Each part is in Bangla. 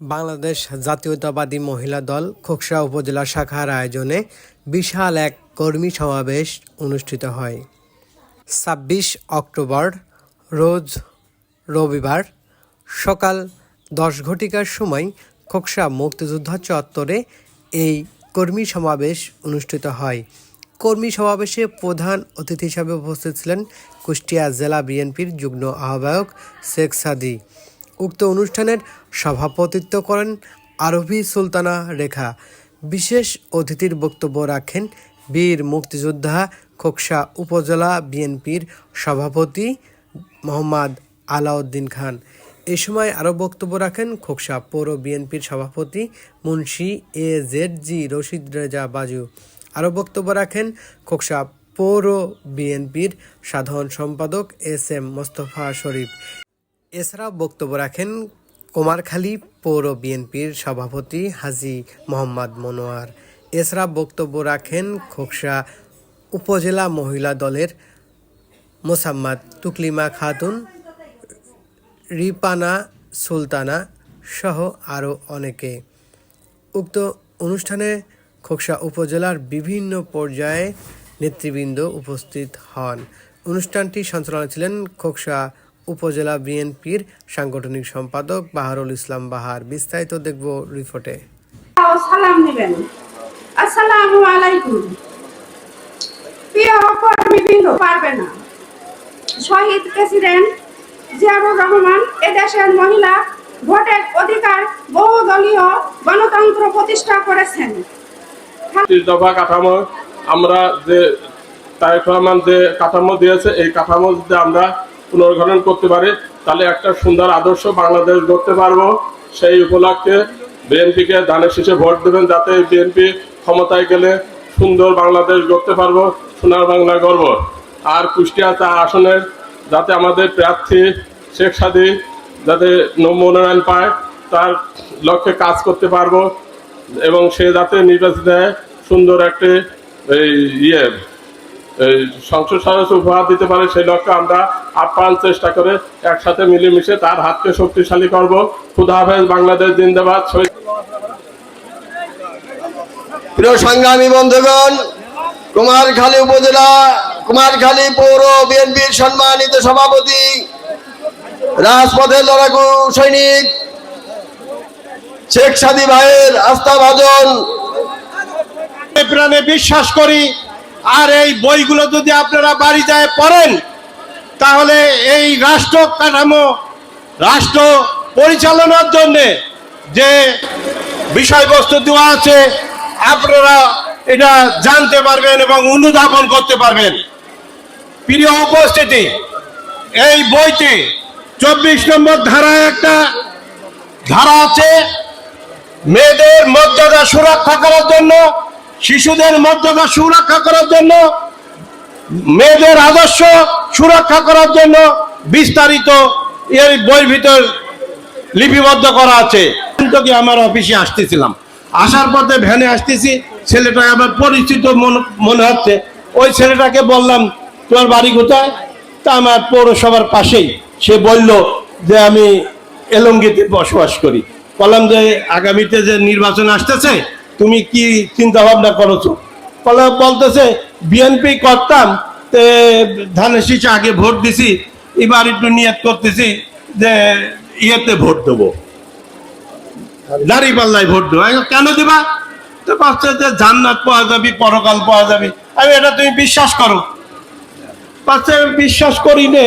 বাংলাদেশ জাতীয়তাবাদী মহিলা দল খোকসা উপজেলা শাখার আয়োজনে বিশাল এক কর্মী সমাবেশ অনুষ্ঠিত হয়। ছাব্বিশ অক্টোবর, রোজ রবিবার, সকাল দশ ঘটিকার সময় খোকসা মুক্তিযোদ্ধা চত্বরে এই কর্মী সমাবেশ অনুষ্ঠিত হয়। কর্মী সমাবেশে প্রধান অতিথি হিসাবে উপস্থিত ছিলেন কুষ্টিয়া জেলা বিএনপির যুগ্ম আহ্বায়ক শেখ সাদি। উক্ত অনুষ্ঠানের সভাপতিত্ব করেন আরবি সুলতানা রেখা। বিশেষ অতিথির বক্তব্য রাখেন বীর মুক্তিযোদ্ধা খোকসা উপজেলা বিএনপির সভাপতি মোহাম্মদ আলাউদ্দিন খান। এ সময় আরও বক্তব্য রাখেন খোকসা পৌর বিএনপির সভাপতি Munshi A Z G Rashid Reza Baju. আরও বক্তব্য রাখেন খোকসা পৌর বিএনপির সাধারণ সম্পাদক এস এম মোস্তফা শরীফ। এছাড়াও বক্তব্য রাখেন কুমারখালী পৌর বিএনপির সভাপতি হাজি মোহাম্মদ মনোয়ার। এছাড়া বক্তব্য রাখেন খোকসা উপজেলা মহিলা দলের মোসাম্মদ তুকলিমা খাতুন, রিপানা সুলতানা সহ আরও অনেকে। উক্ত অনুষ্ঠানে খোকসা উপজেলার বিভিন্ন পর্যায়ে নেতৃবৃন্দ উপস্থিত হন। অনুষ্ঠানটি সঞ্চালনা ছিলেন খোকসা উপজেলা বিএনপির সাংগঠনিক সম্পাদক বাহারুল ইসলাম বাহার বিস্তারিত দেখব রিপোর্টে। সালাম নেবেন আসসালামু আলাইকুম। প্রিয় কর্মীবৃন্দ পারবে না। শহীদ প্রেসিডেন্ট জিয়াউর রহমান এদেশের মহিলা ভোটের অধিকার বহুদলীয় গণতন্ত্র প্রতিষ্ঠা করেছেন। দফা কাঠামো আমরা যে তারেক রহমান যে কাঠামো দিয়েছে এই কাঠামো যদি আমরা পুনর্গঠন করতে পারে, তাহলে একটা সুন্দর আদর্শ বাংলাদেশ গড়তে পারব। সেই উপলক্ষে বিএনপিকে ধানের শীষে ভোট দেবেন যাতে বিএনপি ক্ষমতায় গেলে সুন্দর বাংলাদেশ গড়তে পারব, সোনার বাংলা গর্ব আর কুষ্টিয়া চা আসনের যাতে আমাদের প্রার্থী শেখ সাদি যাতে মনোনয়ন পায়, তার লক্ষ্যে কাজ করতে পারব এবং সে যাতে নির্বাচিত সুন্দর একটি, এই ইয়ে সংসদ সদস্য উপহার দিতে পারে সেই লক্ষ্যে আমরা আপ্রাণ চেষ্টা করে একসাথে মিলেমিশে তার হাতকে শক্তিশালী করব। খুদা হাফেজ বাংলাদেশ জিন্দাবাদ। প্রিয় সংগ্রামী বন্ধুগণ কুমারখালী উপজেলা কুমারখালী পৌর বিএনপির সম্মানিত সভাপতি রাজপথের লড়াকু সৈনিক শেখ সাদি ভাইয়ের আস্থা ভাজন প্রাণে বিশ্বাস করি আর এই বইগুলো যদি আপনারা বাড়ি যায় পড়েন, তাহলে এই রাষ্ট্র কাঠামো, রাষ্ট্র পরিচালনার জন্য যে বিষয়বস্তু দেওয়া আছে, আপনারা এটা জানতে পারবেন এবং অনুধাবন করতে পারবেন। প্রিয় উপস্থিতি, এই বইতে চব্বিশ নম্বর ধারায় একটা ধারা আছে, মেয়েদের মর্যাদা সুরক্ষা করার জন্য শিশুদের মর্যাদা সুরক্ষা করার জন্য, মেয়েদের আদর্শ সুরক্ষা করার জন্য বিস্তারিত এর বইয়ের ভিতর লিপিবদ্ধ করা আছে। কিন্তু কি আমার অফিসে আসতেছিলাম। আসার পথে ভ্যানে আসতেছি ছেলেটা আমার পরিচিত মনে হচ্ছে। ওই ছেলেটাকে বললাম তোমার বাড়ি কোথায়? তা আমার পৌরসভার পাশেই। সে বলল যে, আমি এলঙ্গিতে বসবাস করি। বললাম যে, আগামীতে যে নির্বাচন আসতেছে তুমি কি চিন্তা ভাবনা করেছ? বলে, বলতেছে বিএনপি করতাম, তে ধানের শীষে আগে ভোট দিছি, এবার একটু নিয়ত করতেছি যে ইয়েতে ভোট দেবো। দাঁড়ি পাল্লায় ভোট দেবো। কেন দিবা? তো ভাবছে যে জান্নাত পাওয়া যাবে, পরকাল পাওয়া যাবে। আমি, এটা তুমি বিশ্বাস করো। পাচ্ছে বিশ্বাস করি নে,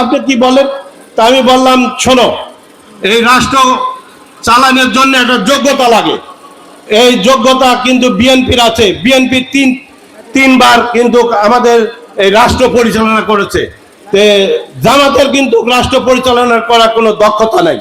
আপনি কি বলেন? তা আমি বললাম, শোনো, এই রাষ্ট্র চালানোর জন্য একটা যোগ্যতা লাগে। এই যোগ্যতা কিন্তু বিএনপির আছে। বিএনপি তিন, তিনবার কিন্তু আমাদের এই রাষ্ট্র পরিচালনা করেছে। তে জামাতের কিন্তু রাষ্ট্র পরিচালনা করার কোনো দক্ষতা নাই।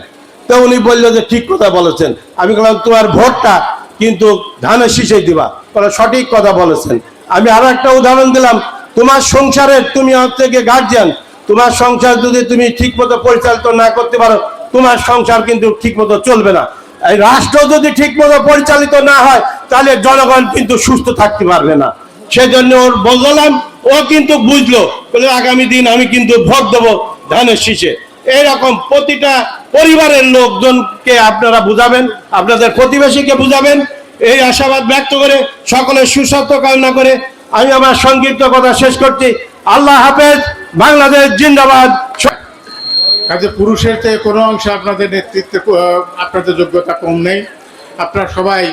তো উনি বলল যে ঠিক কথা বলেছেন। আমি বললাম, তোমার ভোটটা কিন্তু ধানের শীষে দিবা। বলে সঠিক কথা বলেছেন। আমি আরও একটা উদাহরণ দিলাম। তোমার সংসারের তুমি হচ্ছে গিয়ে গার্জিয়ান তোমার সংসার যদি তুমি ঠিক মতো পরিচালিত না করতে পারো, তোমার সংসার কিন্তু ঠিক মতো চলবে না। এই রাষ্ট্র যদি ঠিক মতো পরিচালিত না হয়, তাহলে জনগণ কিন্তু সুস্থ থাকতে পারবে না। সেজন্য ওর বললাম, ও কিন্তু বুঝলো আগামী দিন আমি কিন্তু ভোট দেবো ধানের শীষে। এইরকম প্রতিটা পরিবারের লোকজনকে আপনারা বুঝাবেন, আপনাদের প্রতিবেশীকে বুঝাবেন। এই আশাবাদ ব্যক্ত করে সকলের সুস্বাস্থ্য কামনা করে আমি আমার সংক্ষিপ্ত কথা শেষ করছি। আল্লাহ হাফেজ, বাংলাদেশ জিন্দাবাদ। কাজে পুরুষের চেয়ে কোনো অংশে আপনাদের নেতৃত্বে আপনাদের যোগ্যতা কম নেই। আপনারা সবাই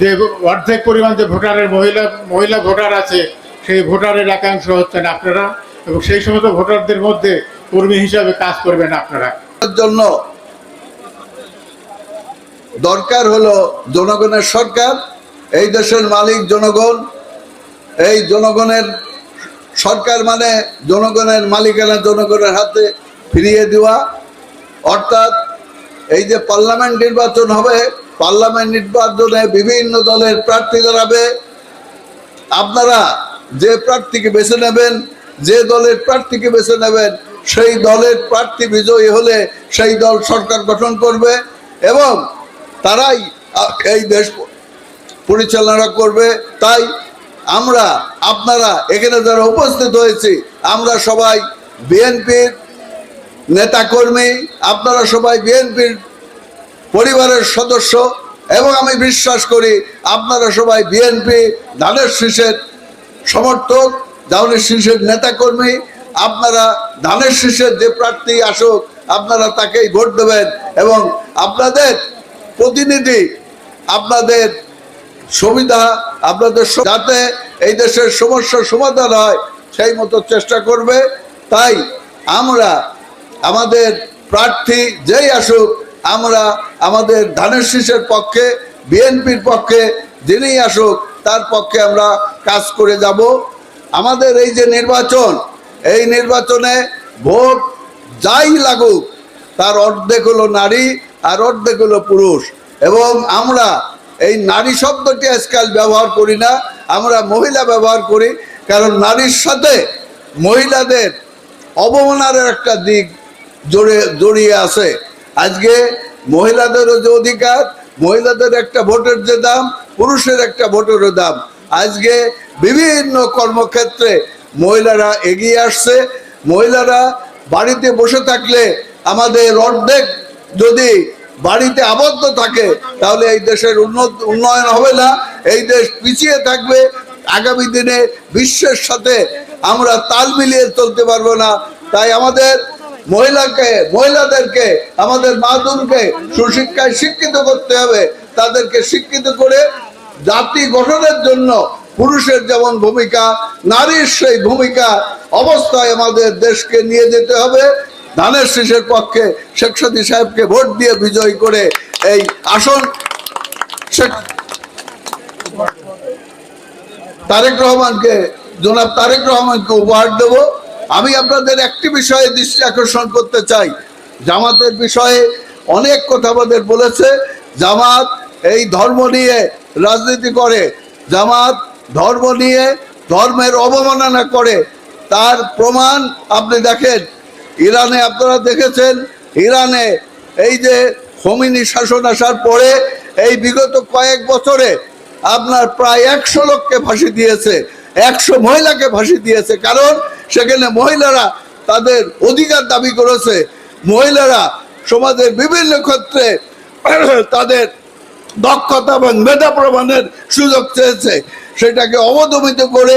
যে অর্ধেক পরিমাণ যে ভোটারের মহিলা মহিলা ভোটার আছে, সেই ভোটারের একাংশ হচ্ছেন আপনারা এবং সেই সমস্ত ভোটারদের মধ্যে কর্মী হিসাবে কাজ করবেন আপনারা। জন্য দরকার হলো জনগণের সরকার, এই দেশের মালিক জনগণ, এই জনগণের সরকার মানে জনগণের মালিকানা জনগণের হাতে ফিরিয়ে দেওয়া। অর্থাৎ এই যে পার্লামেন্ট নির্বাচন হবে, পার্লামেন্ট নির্বাচনে বিভিন্ন দলের প্রার্থী দাঁড়াবে। আপনারা যে প্রার্থীকে বেছে নেবেন, যে দলের প্রার্থীকে বেছে নেবেন, সেই দলের প্রার্থী বিজয়ী হলে সেই দল সরকার গঠন করবে এবং তারাই এই দেশ পরিচালনা করবে। তাই আমরা, আপনারা, এখানে যারা উপস্থিত হয়েছি, আমরা সবাই বিএনপির নেতাকর্মী, আপনারা সবাই বিএনপির পরিবারের সদস্য এবং আমি বিশ্বাস করি আপনারা সবাই বিএনপি ধানের শীষের সমর্থক ধানের শীষের নেতাকর্মী, আপনারা ধানের শীষের যে প্রার্থী আসুক, আপনারা তাকেই ভোট দেবেন এবং আপনাদের প্রতিনিধি, আপনাদের সুবিধা, আপনাদের যাতে এই দেশের সমস্যার সমাধান হয়, সেই মতো চেষ্টা করবে। তাই আমরা আমাদের প্রার্থী যেই আসুক, আমরা আমাদের ধানের শীষের পক্ষে, বিএনপির পক্ষে যিনি আসুক, তার পক্ষে আমরা কাজ করে যাব। আমাদের এই যে নির্বাচন, এই নির্বাচনে ভোট যাই লাগুক, তার অর্ধেক হলো নারী আর অর্ধেক হলো পুরুষ। এবং আমরা এই নারী শব্দটি আজকাল ব্যবহার করি না, আমরা মহিলা ব্যবহার করি, কারণ নারীর সাথে মহিলাদের অবমানার একটা দিক জড়ে জড়িয়ে আছে। আজকে মহিলাদেরও যে অধিকার, মহিলাদের একটা ভোটের যে দাম, পুরুষের একটা ভোটেরও দাম। আজকে বিভিন্ন কর্মক্ষেত্রে মহিলারা এগিয়ে আসছে। মহিলারা বাড়িতে বসে থাকলে আমাদের অর্ধেক যদি বাড়িতে আবদ্ধ থাকে, তাহলে এই দেশের উন্নত, উন্নয়ন হবে না। এই দেশ পিছিয়ে থাকবে। আগামী দিনে বিশ্বের সাথে আমরা তাল মিলিয়ে চলতে পারব না। তাই আমাদের মহিলাকে, মহিলাদেরকে, আমাদের মাদুরকে সুশিক্ষায় শিক্ষিত করতে হবে। তাদেরকে শিক্ষিত করে জাতি গঠনের জন্য পুরুষের যেমন ভূমিকা, নারীর সেই ভূমিকা অবস্থায় আমাদের দেশকে নিয়ে যেতে হবে। ধানের শীষের পক্ষে শেখ সাদী সাহেবকে ভোট দিয়ে বিজয় করে এই আসন তারেক রহমানকে, জনাব তারেক রহমানকে উপহার দেব। আমি আপনাদের একটি বিষয়ে দৃষ্টি আকর্ষণ করতে চাই। জামাতের বিষয়ে অনেক কথা আমাদের বলেছে। জামাত এই ধর্ম নিয়ে রাজনীতি করে। জামাত ধর্ম নিয়ে ধর্মের অবমাননা করে। তার প্রমাণ আপনি দেখেন। ইরানে আপনারা দেখেছেন, ইরানে এই যে হোমিনি শাসন আসার পরে এই বিগত কয়েক বছরে আপনার প্রায় একশো লোককে ফাঁসি দিয়েছে, একশো মহিলাকে ফাঁসি দিয়েছে। কারণ সেখানে মহিলারা তাদের অধিকার দাবি করেছে। মহিলারা সমাজের বিভিন্ন ক্ষেত্রে তাদের দক্ষতা এবং মেধা প্রমাণের সুযোগ চেয়েছে। সেটাকে অবদমিত করে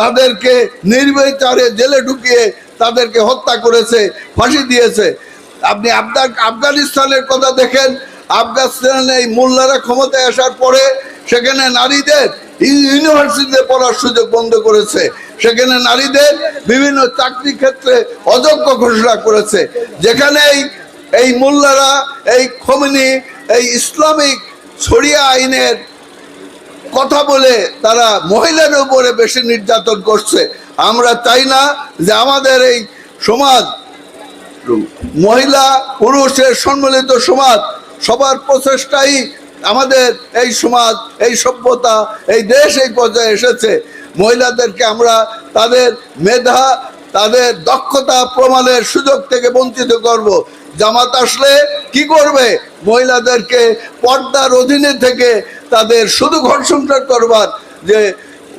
তাদেরকে নির্বিচারে জেলে ঢুকিয়ে তাদেরকে হত্যা করেছে, ফাঁসি দিয়েছে। আপনি আপনার আফগানিস্তানের কথা দেখেন, আফগানিস্তানে এই মোল্লারা ক্ষমতায় আসার পরে সেখানে নারীদের ইউনিভার্সিটিতে পড়ার সুযোগ বন্ধ করেছে। সেখানে নারীদের বিভিন্ন চাকরি ক্ষেত্রে অযোগ্য ঘোষণা করেছে। যেখানে এই মোল্লারা, এই খমিনি, এই ইসলামিক ছড়িয়া আইনের কথা বলে তারা মহিলার উপরে বেশি নির্যাতন করছে। আমরা চাই না যে আমাদের এই সমাজ, মহিলা পুরুষের সম্মিলিত সমাজ, সবার প্রচেষ্টাই আমাদের এই সমাজ, এই সভ্যতা, এই দেশ এই পর্যায়ে এসেছে। মহিলাদেরকে আমরা তাদের মেধা, তাদের দক্ষতা প্রমাণের সুযোগ থেকে বঞ্চিত করব। জামাত আসলে কি করবে? মহিলাদেরকে পর্দার অধীনে থেকে তাদের শুধু ঘর সংসার করবার যে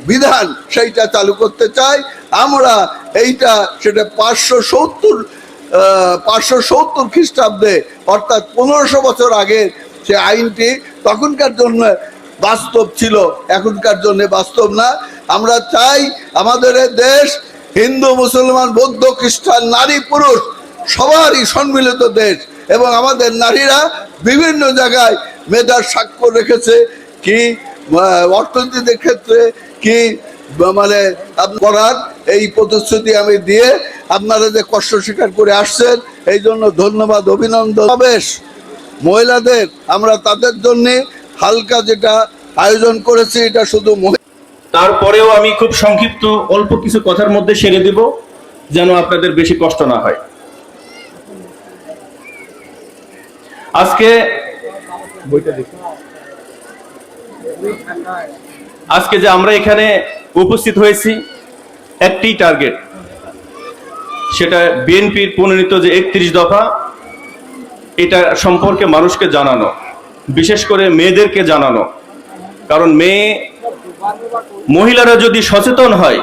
বিধান, সেইটা চালু করতে চাই। আমরা এইটা সেটা পাঁচশো সত্তর পাঁচশো সত্তর খ্রিস্টাব্দে, অর্থাৎ পনেরোশো বছর আগে সে আইনটি, তখনকার জন্য বাস্তব ছিল, এখনকার জন্য বাস্তব না। আমরা চাই আমাদের দেশ হিন্দু, মুসলমান, বৌদ্ধ, খ্রিস্টান, নারী, পুরুষ সবারই সম্মিলিত দেশ এবং আমাদের নারীরা বিভিন্ন জায়গায় মেধার স্বাক্ষর রেখেছে, কি অর্থনীতির ক্ষেত্রে, কি মানে করার এই প্রতিশ্রুতি আমি দিয়ে আপনারা যে কষ্ট স্বীকার করে আসছেন, এই জন্য ধন্যবাদ, অভিনন্দন। সমাবেশ মহিলাদের, আমরা তাদের জন্য হালকা যেটা আয়োজন করেছি, এটা শুধু তারপরেও আমি খুব সংক্ষিপ্ত অল্প কিছু কথার মধ্যে সেরে দিব, যেন আপনাদের বেশি কষ্ট না হয়। আজকে আজকে যে আমরা এখানে উপস্থিত হয়েছি, একটি টার্গেট। সেটা বিএনপির প্রণীত যে একত্রিশ দফা, এটা সম্পর্কে মানুষকে জানানো। বিশেষ করে মেয়েদেরকে জানানো। কারণ মেয়ে, মহিলারা যদি সচেতন হয়,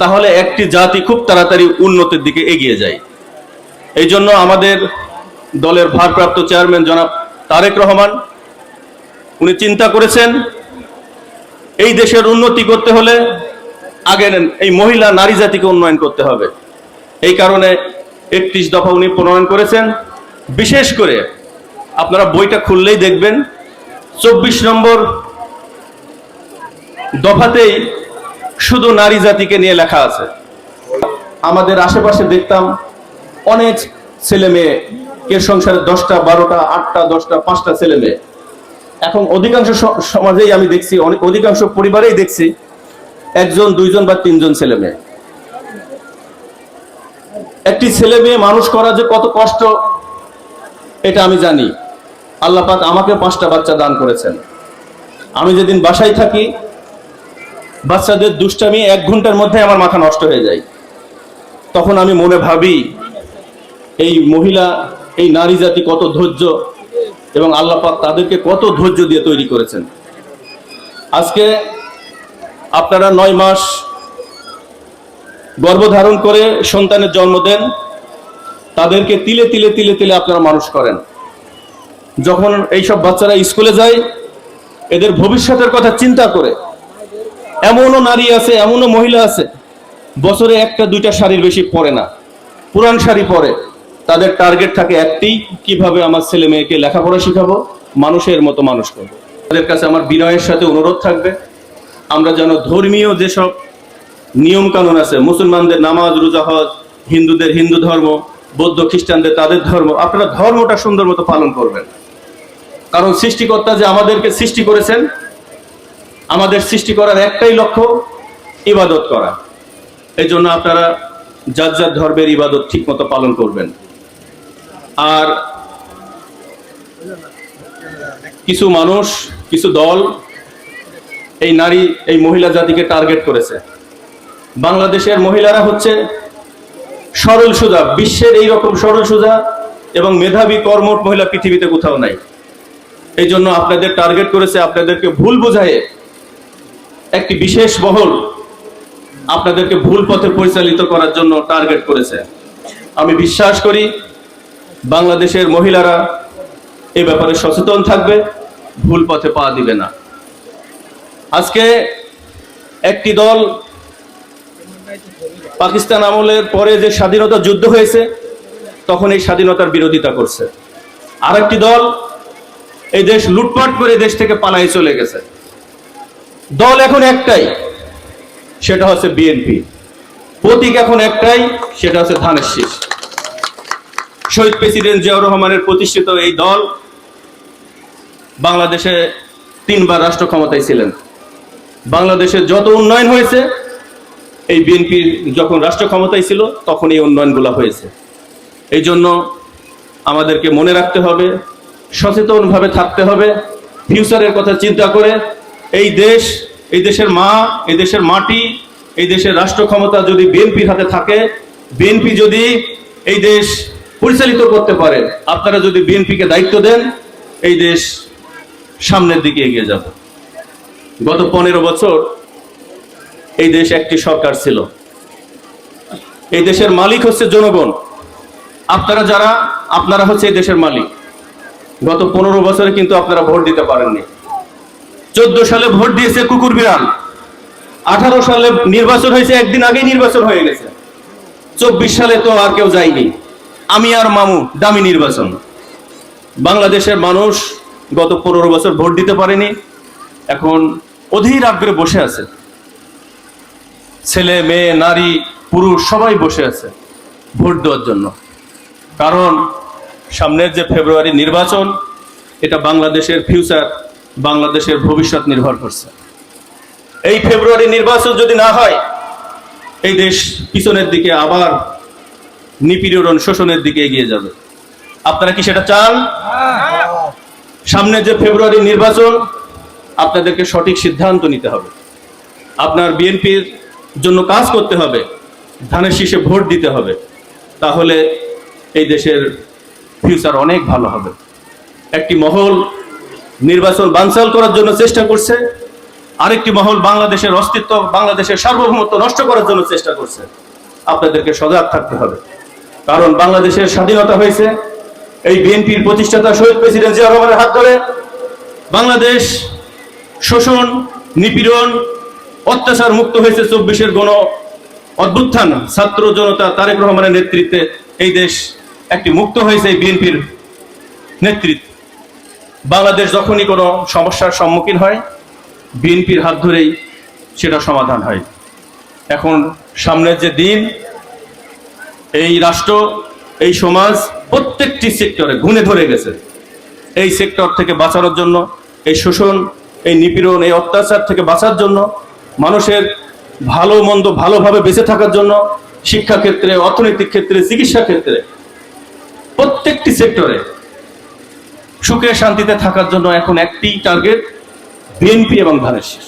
তাহলে একটি জাতি খুব তাড়াতাড়ি উন্নতির দিকে এগিয়ে যায়। এই জন্য আমাদের দলের ভারপ্রাপ্ত চেয়ারম্যান জনাব তারেক রহমান, উনি চিন্তা করেছেন, এই দেশের উন্নতি করতে হলে আগে এই মহিলা নারী জাতিকে উন্নয়ন করতে হবে। এই কারণে একত্রিশ দফা উনি প্রণয়ন করেছেন। বিশেষ করে আপনারা বইটা খুললেই দেখবেন, চব্বিশ নম্বর দফাতেই শুধু নারী জাতিকে নিয়ে লেখা আছে। আমাদের আশেপাশে দেখতাম অনেক ছেলে মেয়ে কে সংসারে দশটা, বারোটা, আটটা, দশটা, পাঁচটা ছেলে মেয়ে। এখন অধিকাংশ সমাজেই আমি দেখছি, অনেক, অধিকাংশ পরিবারেই দেখছি একজন, দুইজন বা তিনজন ছেলে মেয়ে। একটি ছেলে মেয়ে মানুষ করা যে কত কষ্ট, এটা আমি জানি। আল্লাহ পাক আমাকে পাঁচটা বাচ্চা দান করেছেন। আমি যেদিন বাসায় থাকি, বাচ্চাদের দুষ্টামি এক ঘণ্টার মধ্যে আমার মাথা নষ্ট হয়ে যায়। তখন আমি মনে ভাবি, এই মহিলা, এই নারী জাতি কত ধৈর্য এবং আল্লাহ পাক তাদেরকে কত ধৈর্য দিয়ে তৈরি করেছেন। আজকে আপনারা নয় মাস গর্ভধারণ করে সন্তানের জন্ম দেন, তাদেরকে তিলে তিলে তিলে তিলে আপনারা মানুষ করেন। যখন এইসব বাচ্চারা স্কুলে যায়, এদের ভবিষ্যতের কথা চিন্তা করে। এমনও নারী আছে, এমনও মহিলা আছে, বছরে একটা, দুইটা শাড়ির বেশি পরে না। পুরান শাড়ি পরে। তাদের টার্গেট থাকে একটি, কীভাবে আমার ছেলে মেয়েকে লেখাপড়া শিখাবো, মানুষের মতো মানুষ করব। তাদের কাছে আমার বিনয়ের সাথে অনুরোধ থাকবে, আমরা যেন ধর্মীয় যেসব নিয়ম কানুন আছে, মুসলমানদের নামাজ, রোজা হজ, হিন্দুদের হিন্দু ধর্ম, বৌদ্ধ খ্রিস্টানদের তাদের ধর্ম, আপনারা ধর্মটা সুন্দর মতো পালন করবেন। কারণ সৃষ্টিকর্তা যে আমাদেরকে সৃষ্টি করেছেন, আমাদের সৃষ্টি করার একটাই লক্ষ্য, ইবাদত করা। এই জন্য আপনারা যার যার ধর্মের ইবাদত ঠিক মতো পালন করবেন। আর কিছু মানুষ, কিছু দল এই নারী, এই মহিলা জাতিকে টার্গেট করেছে। বাংলাদেশের মহিলারা হচ্ছে সরল সুজা, বিশ্বের এই রকম সরল সুজা এবং মেধাবী কর্মঠ মহিলা পৃথিবীতে কোথাও নাই। এই জন্য আপনাদের টার্গেট করেছে আপনাদেরকে ভুল বোঝায় একটি বিশেষ বহল আপনাদেরকে ভুল পথে পরিচালিত করার জন্য টার্গেট করেছে। আমি বিশ্বাস করি বাংলাদেশের মহিলারা এই ব্যাপারে সচেতন থাকবে, ভুল পথে পা দিবে না। আজকে একটি দল পাকিস্তান আমলের পরে যে স্বাধীনতা যুদ্ধ হয়েছে, তখন এই স্বাধীনতার বিরোধিতা করছে। আর একটি দল এই দেশ লুটপাট করে দেশ থেকে পালাই চলে গেছে। দল এখন একটাই, সেটা হচ্ছে বিএনপি। প্রতীক এখন একটাই, সেটা হচ্ছে ধানের শীষ। শহীদ প্রেসিডেন্ট জিয়াউর রহমানের প্রতিষ্ঠিত এই দল বাংলাদেশে তিনবার রাষ্ট্র ক্ষমতায় ছিলেন। বাংলাদেশের যত উন্নয়ন হয়েছে, এই বিএনপি যখন রাষ্ট্র ক্ষমতায় ছিল তখন এই উন্নয়নগুলো হয়েছে। এই জন্য আমাদেরকে মনে রাখতে হবে সচেতনভাবে থাকতে হবে। ফিউচারের কথা চিন্তা করে এই দেশ, এই দেশের মা, এই দেশের মাটি, এই দেশের রাষ্ট্র ক্ষমতা যদি বিএনপির হাতে থাকে, বিএনপি যদি এই দেশ পরিচালিত করতে পারে, আপনারা যদি বিএনপিকে দায়িত্ব দেন, এই দেশ সামনের দিকে এগিয়ে যাবে। গত পনেরো বছর এই দেশ একটি সরকার ছিল। এই দেশের মালিক হচ্ছে জনগণ। আপনারা যারা, আপনারা হচ্ছে এই দেশের মালিক। গত পনেরো বছরে কিন্তু আপনারা ভোট দিতে পারেননি। চোদ্দ সালে ভোট দিয়েছে কুকুর বিড়াল। আঠারো সালে নির্বাচন হয়েছে, একদিন আগেই নির্বাচন হয়ে গেছে। চব্বিশ সালে তো আর কেউ যায়নি। আমি আর মামু, দামি নির্বাচন। বাংলাদেশের মানুষ গত পনেরো বছর ভোট দিতে পারেনি। এখন অধীর আগ্রহে বসে আছে। ছেলে, মেয়ে, নারী, পুরুষ, সবাই বসে আছে ভোট দেওয়ার জন্য। কারণ সামনের যে ফেব্রুয়ারি নির্বাচন, এটা বাংলাদেশের ফিউচার বাংলাদেশের ভবিষ্যৎ নির্ভর করছে। এই ফেব্রুয়ারি নির্বাচন যদি না হয়, এই দেশ পিছনের দিকে আবার নিপীড়ন শোষণের দিকে এগিয়ে যাবে। আপনারা কি সেটা চান? সামনে যে ফেব্রুয়ারি নির্বাচন, আপনাদেরকে সঠিক সিদ্ধান্ত নিতে হবে। আপনার বিএনপির জন্য কাজ করতে হবে, ধানের শীষে ভোট দিতে হবে। তাহলে এই দেশের ফিউচার অনেক ভালো হবে। একটি মহল নির্বাচন বানচাল করার জন্য চেষ্টা করছে, আরেকটি মহল বাংলাদেশের অস্তিত্ব, বাংলাদেশের সার্বভৌমত্ব নষ্ট করার জন্য চেষ্টা করছে। আপনাদেরকে সজাগ থাকতে হবে। কারণ বাংলাদেশের স্বাধীনতা হয়েছে, এই বিএনপির প্রতিষ্ঠাতা শহীদ প্রেসিডেন্ট জিয়া রহমানের হাত ধরে। বাংলাদেশ শোষণ, নিপীড়ন, অত্যাচার মুক্ত হয়েছে চব্বিশের গণ অভ্যুত্থান। ছাত্র জনতা তারেক রহমানের নেতৃত্বে এই দেশ একটি মুক্ত হয়েছে বিএনপির নেতৃত্বে। বাংলাদেশ যখনই কোনো সমস্যার সম্মুখীন হয়, বিএনপির হাত ধরেই সেটা সমাধান হয়। এখন সামনের যে দিন, এই রাষ্ট্র, এই সমাজ প্রত্যেকটি সেক্টরে ঘুণে ধরে গেছে। এই সেক্টর থেকে বাঁচানোর জন্য, এই শোষণ, এই নিপীড়ন, এই অত্যাচার থেকে বাঁচার জন্য, মানুষের ভালো মন্দ ভালোভাবে বেঁচে থাকার জন্য শিক্ষা ক্ষেত্রে অর্থনৈতিক ক্ষেত্রে, চিকিৎসা ক্ষেত্রে প্রত্যেকটি সেক্টরে সুখে শান্তিতে থাকার জন্য এখন একটি টার্গেট বিএনপি এবং ধানের শীষ।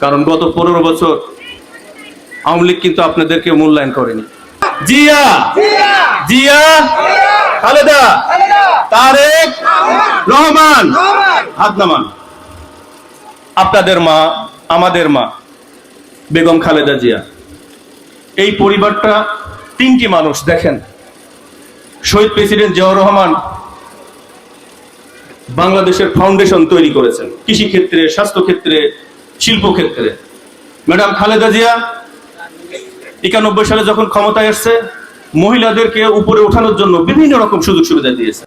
কারণ গত পনেরো বছর আওয়ামী লীগ কিন্তু আপনাদেরকে মূল্যায়ন করেনি। জিয়া! জিয়া! খালেদা! তারেক রহমান! হাত নামান আপনাদের মা, আমাদের মা, বেগম খালেদা জিয়া। এই পরিবারটা তিনটি মানুষ, দেখেন। শহীদ প্রেসিডেন্ট জিয়াউর রহমান বাংলাদেশের ফাউন্ডেশন তৈরি করেছেন কৃষি ক্ষেত্রে স্বাস্থ্য ক্ষেত্রে শিল্প ক্ষেত্রে ম্যাডাম খালেদা জিয়া একানব্বই সালে যখন ক্ষমতায় আসছে মহিলাদেরকে উপরে ওঠানোর জন্য বিভিন্ন রকম সুযোগ সুবিধা দিয়েছে।